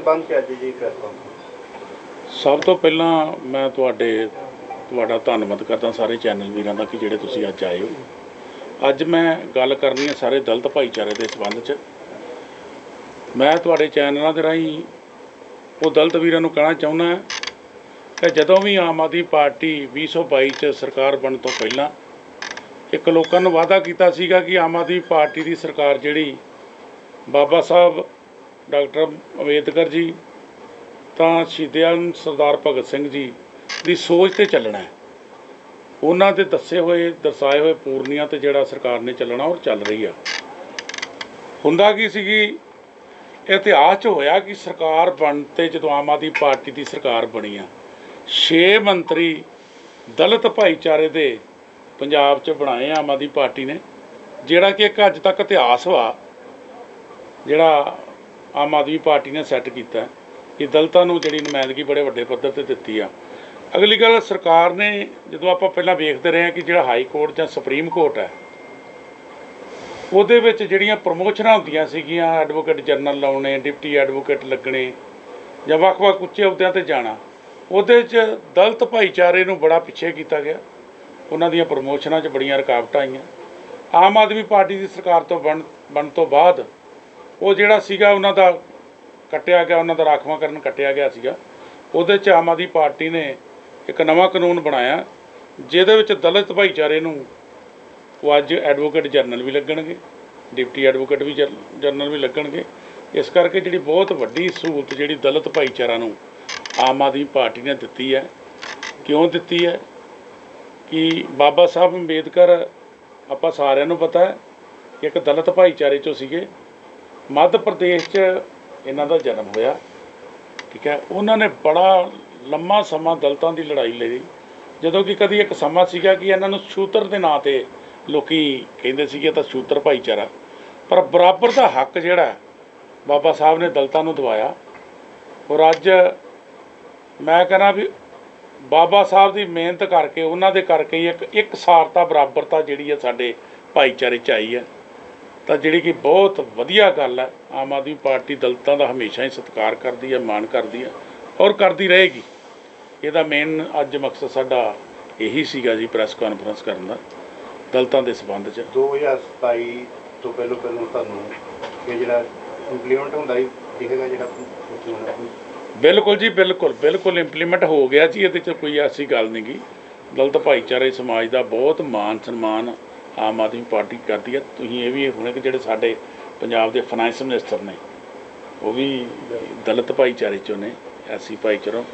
ਸੰਬੰਧ ਚ ਅੱਜ ਜੀ ਪ੍ਰੈਸ ਸਭ ਤੋਂ ਪਹਿਲਾਂ ਮੈਂ ਤੁਹਾਡੇ, ਤੁਹਾਡਾ ਧੰਨਵਾਦ ਕਰਦਾ ਸਾਰੇ ਚੈਨਲ ਵੀਰਾਂ ਦਾ ਕਿ ਜਿਹੜੇ ਤੁਸੀਂ ਅੱਜ ਆਏ ਹੋ। ਅੱਜ ਮੈਂ ਗੱਲ ਕਰਨੀ ਹੈ ਸਾਰੇ ਦਲਿਤ ਭਾਈਚਾਰੇ ਦੇ ਸੰਬੰਧ 'ਚ। ਮੈਂ ਤੁਹਾਡੇ ਚੈਨਲਾਂ ਦੇ ਰਾਹੀਂ ਉਹ ਦਲਿਤ ਵੀਰਾਂ ਨੂੰ ਕਹਿਣਾ ਚਾਹੁੰਦਾ ਕਿ ਜਦੋਂ ਵੀ ਆਮ ਆਦਮੀ ਪਾਰਟੀ 2022 'ਚ ਸਰਕਾਰ ਬਣਨ ਤੋਂ ਪਹਿਲਾਂ ਇੱਕ ਲੋਕਾਂ ਨੂੰ ਵਾਅਦਾ ਕੀਤਾ ਸੀਗਾ ਕਿ ਆਮ ਆਦਮੀ ਪਾਰਟੀ ਦੀ ਸਰਕਾਰ ਜਿਹੜੀ ਬਾਬਾ ਸਾਹਿਬ ਡਾਕਟਰ ਅੰਬੇਦਕਰ ਜੀ, ਤਾਂ ਸ਼ਹੀਦਾਂ ਸਰਦਾਰ ਭਗਤ ਸਿੰਘ ਜੀ ਦੀ ਸੋਚ ਤੇ ਚੱਲਣਾ ਹੈ। ਉਹਨਾਂ ਦੇ ਦੱਸੇ ਹੋਏ, ਦਰਸਾਏ ਹੋਏ ਪੂਰਨੀਆਂ ਤੇ ਜਿਹੜਾ ਸਰਕਾਰ ਨੇ ਚੱਲਣਾ ਔਰ ਚੱਲ ਰਹੀ ਆ। ਹੁੰਦਾ ਕੀ ਸੀਗੀ ਇਤਿਹਾਸ 'ਚ ਹੋਇਆ ਕਿ ਸਰਕਾਰ ਬਣ ਤੇ ਜਦੋਂ ਆਮ ਆਦਮੀ ਪਾਰਟੀ ਦੀ ਸਰਕਾਰ ਬਣੀ ਆ 6 ਮੰਤਰੀ ਦਲਿਤ ਭਾਈਚਾਰੇ ਦੇ ਪੰਜਾਬ 'ਚ ਬਣਾਏ ਆਮ ਆਦਮੀ ਪਾਰਟੀ ਨੇ, ਜਿਹੜਾ ਕਿ ਇੱਕ ਅੱਜ ਤੱਕ ਇਤਿਹਾਸ ਵਾ, ਜਿਹੜਾ ਆਮ ਆਦਮੀ ਪਾਰਟੀ ਨੇ ਸੈੱਟ ਕੀਤਾ। ਕਿ ਦਲਤਾਂ ਨੂੰ ਜਿਹੜੀ ਨੁਮਾਇੰਦਗੀ ਬੜੇ ਵੱਡੇ ਪੱਧਰ ਤੇ ਦਿੱਤੀ ਆ। ਅਗਲੀ ਗੱਲ, ਸਰਕਾਰ ਨੇ ਜਦੋਂ ਆਪਾਂ ਪਹਿਲਾਂ ਵੇਖਦੇ ਰਹੇ ਹਾਂ ਕਿ ਜਿਹੜਾ ਹਾਈ ਕੋਰਟ ਜਾਂ ਸੁਪਰੀਮ ਕੋਰਟ ਹੈ, ਉਹਦੇ ਵਿੱਚ ਜਿਹੜੀਆਂ ਪ੍ਰਮੋਸ਼ਨਾਂ ਹੁੰਦੀਆਂ ਸੀਗੀਆਂ ਐਡਵੋਕੇਟ ਜਨਰਲ ਲਾਉਣੇ ਡਿਪਟੀ ਐਡਵੋਕੇਟ ਲੱਗਣੇ, ਜਾਂ ਵੱਖ-ਵੱਖ ਉੱਚੇ ਅਹੁਦਿਆਂ ਤੇ ਜਾਣਾ, ਉਹਦੇ 'ਚ ਦਲਤ ਭਾਈਚਾਰੇ ਨੂੰ ਬੜਾ ਪਿੱਛੇ ਕੀਤਾ ਗਿਆ। ਉਹਨਾਂ ਦੀਆਂ ਪ੍ਰਮੋਸ਼ਨਾਂ 'ਚ ਬੜੀਆਂ ਰੁਕਾਵਟਾਂ ਆਈਆਂ। ਆਮ ਆਦਮੀ ਪਾਰਟੀ ਦੀ ਸਰਕਾਰ ਤੋਂ ਬਣ ਬਣ ਤੋਂ ਬਾਅਦ ਉਹ ਜਿਹੜਾ ਸੀਗਾ ਉਹਨਾਂ ਦਾ ਕੱਟਿਆ ਗਿਆ, ਉਹਨਾਂ ਦਾ ਰਾਖਵਾਂਕਰਨ ਕੱਟਿਆ ਗਿਆ ਸੀਗਾ। ਉਹਦੇ 'ਚ ਆਮ ਆਦਮੀ ਪਾਰਟੀ ਨੇ ਇੱਕ ਨਵਾਂ ਕਾਨੂੰਨ ਬਣਾਇਆ, ਜਿਹਦੇ ਵਿੱਚ ਦਲਿਤ ਭਾਈਚਾਰੇ ਨੂੰ ਉਹ ਅੱਜ ਐਡਵੋਕੇਟ ਜਨਰਲ ਵੀ ਲੱਗਣਗੇ ਡਿਪਟੀ ਐਡਵੋਕੇਟ ਵੀ ਜਨਰਲ ਵੀ ਲੱਗਣਗੇ। ਇਸ ਕਰਕੇ ਜਿਹੜੀ ਬਹੁਤ ਵੱਡੀ ਸਹੂਲਤ ਜਿਹੜੀ ਦਲਿਤ ਭਾਈਚਾਰਾ ਨੂੰ ਆਮ ਆਦਮੀ ਪਾਰਟੀ ਨੇ ਦਿੱਤੀ ਹੈ, ਕਿਉਂ ਦਿੱਤੀ ਹੈ? ਕਿ ਬਾਬਾ ਸਾਹਿਬ ਅੰਬੇਦਕਰ, ਆਪਾਂ ਸਾਰਿਆਂ ਨੂੰ ਪਤਾ ਹੈ ਇੱਕ ਦਲਿਤ ਭਾਈਚਾਰੇ ਚੋਂ ਸੀਗੇ। ਮੱਧ ਪ੍ਰਦੇਸ਼ 'ਚ ਇਹਨਾਂ ਦਾ ਜਨਮ ਹੋਇਆ, ਠੀਕ ਹੈ? ਉਹਨਾਂ ਨੇ ਬੜਾ ਲੰਮਾ ਸਮਾਂ ਦਲਤਾਂ ਦੀ ਲੜਾਈ ਲੜੀ ਜਦੋਂ ਕਿ ਕਦੀ ਇੱਕ ਸਮਾਂ ਸੀਗਾ ਕਿ ਇਹਨਾਂ ਨੂੰ ਸ਼ੂਤਰ ਦੇ ਨਾਂ ਤੇ ਲੋਕੀ ਕਹਿੰਦੇ ਸੀਗੇ ਤਾਂ ਸ਼ੂਤਰ ਭਾਈਚਾਰਾ। ਪਰ ਬਰਾਬਰ ਦਾ ਹੱਕ ਜਿਹੜਾ ਬਾਬਾ ਸਾਹਿਬ ਨੇ ਦਲਤਾਂ ਨੂੰ ਦਵਾਇਆ। ਔਰ ਅੱਜ ਮੈਂ ਕਹਿੰਦਾ ਵੀ ਬਾਬਾ ਸਾਹਿਬ ਦੀ ਮਿਹਨਤ ਕਰਕੇ, ਉਹਨਾਂ ਦੇ ਕਰਕੇ ਇੱਕ ਇੱਕ ਸਾਰਤਾ, ਬਰਾਬਰਤਾ ਜਿਹੜੀ ਹੈ ਸਾਡੇ ਭਾਈਚਾਰੇ 'ਚ ਆਈ ਹੈ। ਤਾਂ ਜਿਹੜੀ ਕਿ ਬਹੁਤ ਵਧੀਆ ਗੱਲ ਹੈ ਆਮ ਆਦਮੀ ਪਾਰਟੀ ਦਲਿਤਾਂ ਦਾ ਹਮੇਸ਼ਾ ਹੀ ਸਤਿਕਾਰ ਕਰਦੀ ਹੈ ਮਾਣ ਕਰਦੀ ਹੈ ਔਰ ਕਰਦੀ ਰਹੇਗੀ। ਇਹਦਾ ਮੇਨ ਅੱਜ ਮਕਸਦ ਸਾਡਾ ਇਹੀ ਸੀਗਾ ਜੀ ਪ੍ਰੈਸ ਕਾਨਫਰੰਸ ਕਰਨ ਦਾ ਦਲਿਤਾਂ ਦੇ ਸੰਬੰਧ 'ਚ। 2027 ਤੋਂ ਪਹਿਲਾਂ ਪਹਿਲਾਂ ਤੁਹਾਨੂੰ ਇਹ ਜਿਹੜਾ ਇੰਪਲੀਮੈਂਟ ਹੁੰਦਾ ਹੀ ਦਿਖੇਗਾ ਜਿਹੜਾ। ਬਿਲਕੁਲ ਜੀ ਬਿਲਕੁਲ ਬਿਲਕੁਲ ਇੰਪਲੀਮੈਂਟ ਹੋ ਗਿਆ ਜੀ ਇਹਦੇ 'ਚ ਕੋਈ ਐਸੀ ਗੱਲ ਨਹੀਂ ਗੀ ਦਲਿਤ ਭਾਈਚਾਰੇ ਸਮਾਜ ਦਾ ਬਹੁਤ ਮਾਨ ਸਨਮਾਨ ਆਮ ਆਦਮੀ ਪਾਰਟੀ ਕਰਦੀ ਹੈ। ਤੁਸੀਂ ਇਹ ਵੀ ਹੁਣੇ ਕਿ ਜਿਹੜੇ ਸਾਡੇ ਪੰਜਾਬ ਦੇ ਫਾਈਨੈਂਸ ਮਿਨਿਸਟਰ ਨੇ, ਉਹ ਵੀ ਦਲਿਤ ਭਾਈਚਾਰੇ ਚੋਂ ਨੇ, ਐਸੀ ਭਾਈਚਾਰੋਂ।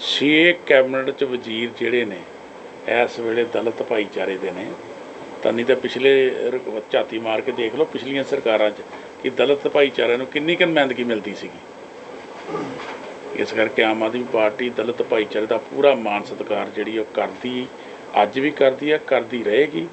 ਛੇ ਕੈਬਨਿਟ ਚ ਵਜ਼ੀਰ ਜਿਹੜੇ ਨੇ, ਇਸ ਵੇਲੇ ਦਲਿਤ ਭਾਈਚਾਰੇ ਦੇ ਨੇ। ਤਾਂ ਨਹੀਂ ਤਾਂ ਪਿਛਲੇ ਝਾਤੀ ਮਾਰ ਕੇ ਦੇਖ ਲਓ, ਪਿਛਲੀਆਂ ਸਰਕਾਰਾਂ 'ਚ ਕਿ ਦਲਿਤ ਭਾਈਚਾਰੇ ਨੂੰ ਕਿੰਨੀ ਕੁ ਨੁਮਾਇੰਦਗੀ ਮਿਲਦੀ ਸੀਗੀ। ਇਸ ਕਰਕੇ ਆਮ ਆਦਮੀ ਪਾਰਟੀ ਦਲਿਤ ਭਾਈਚਾਰੇ ਦਾ ਪੂਰਾ ਮਾਨ ਸਤਿਕਾਰ ਜਿਹੜੀ ਉਹ ਕਰਦੀ, ਅੱਜ ਵੀ ਕਰਦੀ ਹੈ, ਕਰਦੀ ਰਹੇਗੀ।